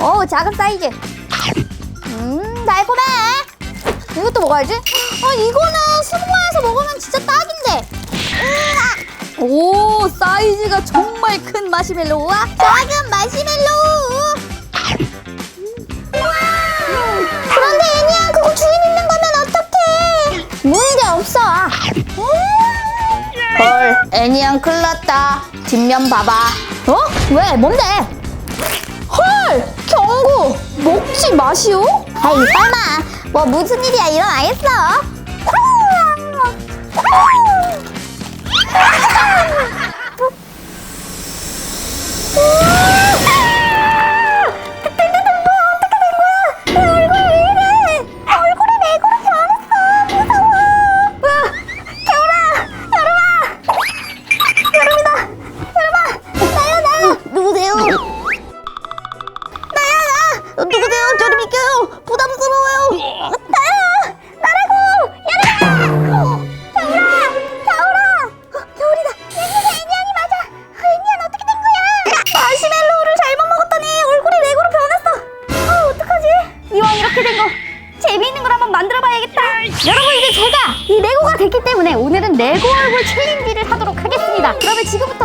오 작은 사이즈. 음 달콤해. 이것도 먹어야지. 아 이거는 수모에서 먹으면 진짜 딱인데. 음, 아. 오 사이즈가 정말 큰 마시멜로우와 작은 마시멜로우. 그런데 애니야 그거 주인 있는 거면 어떡해? 문제 없어. 헐 애니양 큰일 났다. 뒷면 봐봐. 어? 왜? 뭔데? 먹지 마시오? 아이 설마. 뭐 무슨 일이야 일어나겠어?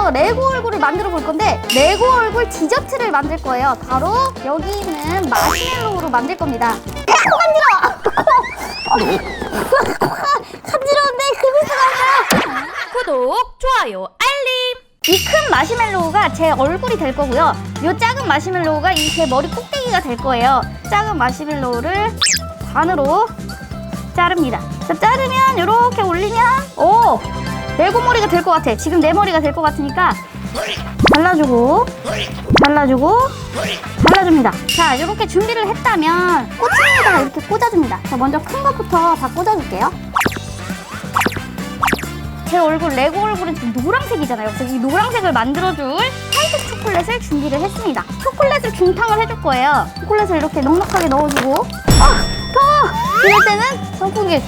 지금부터 레고 얼굴을 만들어 볼 건데 레고 얼굴 디저트를 만들 거예요 바로 여기 있는 마시멜로우로 만들 겁니다 코 간지러워 간지러운데 금이 나요 구독, 좋아요, 알림. 이 큰 마시멜로우가 제 얼굴이 될 거고요. 이 작은 마시멜로우가 이 제 머리 꼭대기가 될 거예요. 작은 마시멜로우를 반으로 자릅니다. 자, 자르면 이렇게 올리면 오 레고 머리가 될 것 같아. 지금 내 머리가 될 것 같으니까 잘라주고 잘라주고 잘라줍니다. 자 이렇게 준비를 했다면 꼬치에다가 이렇게 꽂아줍니다. 자 먼저 큰 것부터 다 꽂아줄게요. 제 얼굴 레고 얼굴은 지금 노란색이잖아요. 그래서 이 노란색을 만들어줄 화이트 초콜릿을 준비를 했습니다. 초콜릿을 중탕을 해줄 거예요. 초콜릿을 이렇게 넉넉하게 넣어주고 아 더워! 이럴 때는 선풍기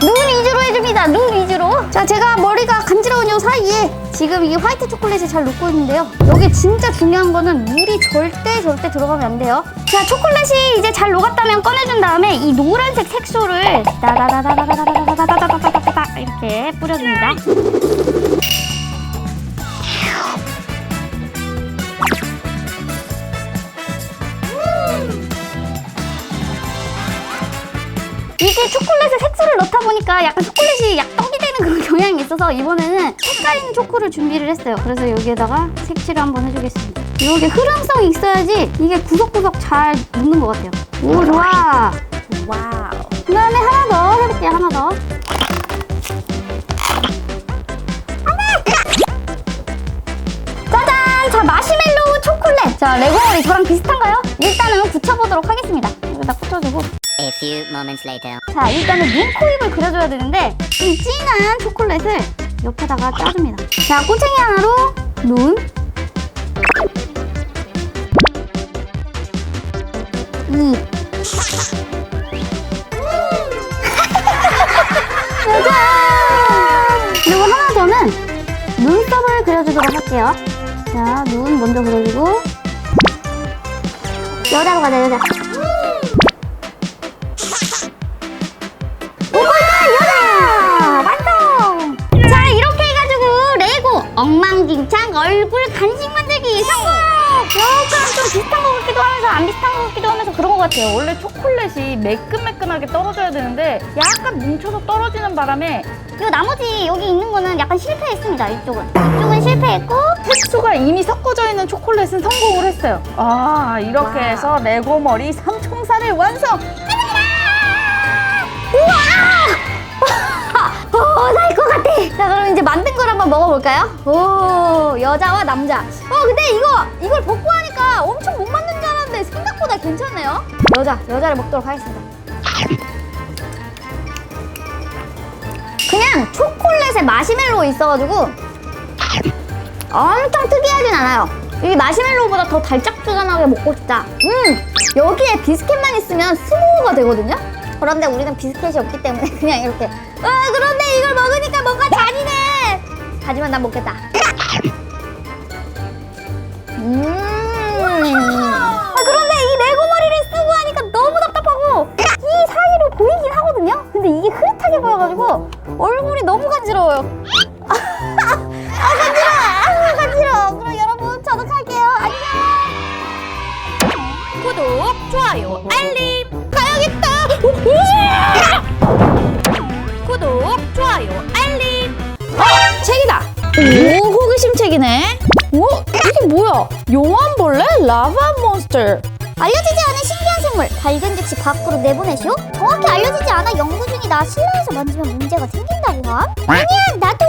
눈 위주로 해줍니다. 눈 위주로. 자, 제가 머리가 간지러운 요 사이에 지금 이 화이트 초콜릿을 잘 녹고 있는데요. 여기 진짜 중요한 거는 물이 절대 절대 들어가면 안 돼요. 자, 초콜릿이 이제 잘 녹았다면 꺼내준 다음에 이 노란색 색소를 따다다다다다다다다다다다다다 이렇게 뿌려줍니다. 이게 초콜릿에 색소를 넣다 보니까 약간 초콜릿이 약 떡이 되는 그런 경향이 있어서 이번에는 색깔 있는 초코를 준비를 했어요. 그래서 여기에다가 색칠을 한번 해주겠습니다. 이렇게 흐름성이 있어야지 이게 구석구석 잘 묻는 것 같아요. 오 좋아. 와우. 그 다음에 하나 더 해볼게요. 하나 더. 짜잔! 자 마시멜로우 초콜릿. 자 레고머리 저랑 비슷한가요? 일단은 붙여보도록 하겠습니다. 여기다 붙여주고. Few moments later. 자 일단은 눈, 코, 입을 그려줘야 되는데 이 진한 초콜릿을 옆에다가 짜줍니다 자 꼬챙이 하나로 눈 입. 짜잔! 그리고 하나 더는 눈썹을 그려주도록 할게요 자 눈 먼저 그려주고 여자로 가자 여자 얼굴 간식 만들기 성공 약간 좀 비슷한 것 같기도 하면서 안 비슷한 것 같기도 하면서 그런 것 같아요 원래 초콜릿이 매끈매끈하게 떨어져야 되는데 약간 뭉쳐서 떨어지는 바람에 그리고 나머지 여기 있는 거는 약간 실패했습니다 이쪽은 이쪽은 실패했고 색소가 이미 섞어져 있는 초콜릿은 성공을 했어요. 아, 이렇게. 해서 레고 머리 삼총사를 완성! 같아. 자, 그럼 이제 만든 걸 한번 먹어볼까요? 오, 여자와 남자. 어, 근데 이거, 이걸 벗고 하니까 엄청 못 만든 줄 알았는데 생각보다 괜찮네요. 여자, 여자를 먹도록 하겠습니다. 그냥 초콜릿에 마시멜로 있어가지고 엄청 특이하진 않아요. 이 마시멜로보다 더 달짝지근하게 먹고 싶다. 음, 여기에 비스켓만 있으면 스모어가 되거든요. 그런데 우리는 비스켓이 없기 때문에 그냥 이렇게 어 그런데 이걸 먹으니까 뭔가 잔인해! 하지만 난 먹겠다. 음. 아, 그런데 이 레고 머리를 쓰고 하니까 너무 답답하고 이 사이로 보이긴 하거든요? 근데 이게 흐릿하게 보여가지고 얼굴이 너무 간지러워요. 아 간지러워! 아 간지러워! 그럼 여러분 저도 갈게요. 안녕! 구독 좋아요 알림! 좋아요, 알림. 어, 책이다. 오, 호기심 책이네. 오, 이게 뭐야? 요한벌레 라바 몬스터. 알려지지 않은 신기한 생물 밝은 즉시 밖으로 내보내시오 정확히 알려지지 않아 연구 중이나 실내에서 만지면 문제가 생긴다고 함 아니야 나도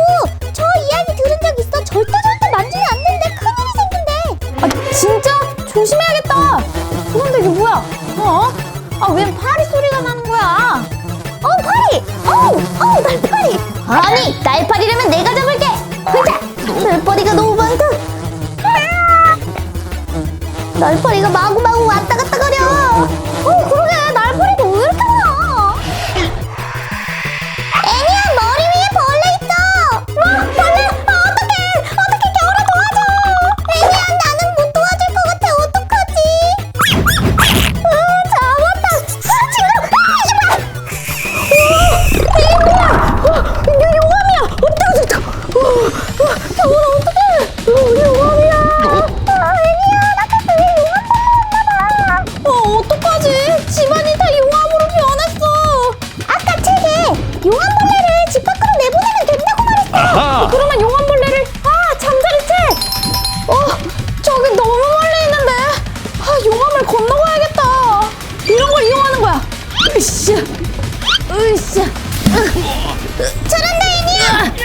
으악! 널퍼리가 마구마구 왔다 갔다 으쌰! 으쌰! 잘한다, 애니야!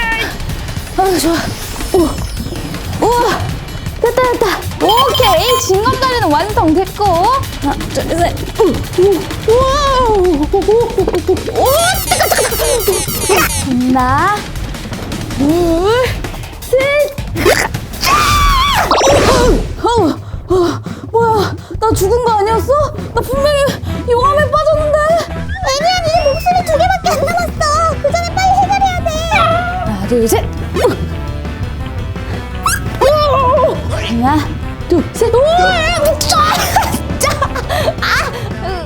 아, 좋아. 오! 우와! 됐다, 됐다! 오케이! 징검다리는 완성됐고. 하나, 둘, 셋. 우! 우! 우와! 오! 하나, 둘, 셋! 어, 어, 뭐야, 나 죽은 거 아니었어? 나 분명히 둘, 셋. 하나, 둘, 셋. 오, 미쳐. 짜! 아. 아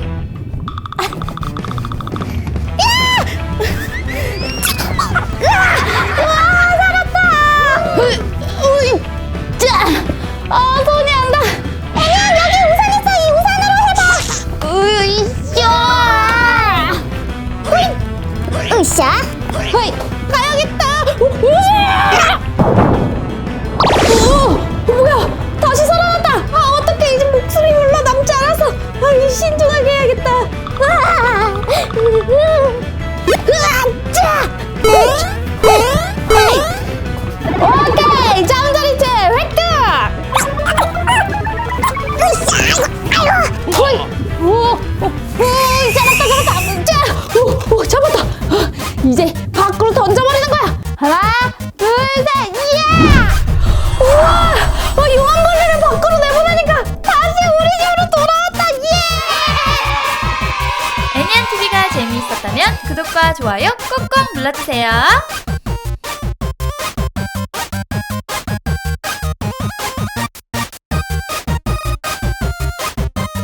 구독과 좋아요 꾹꾹 눌러주세요.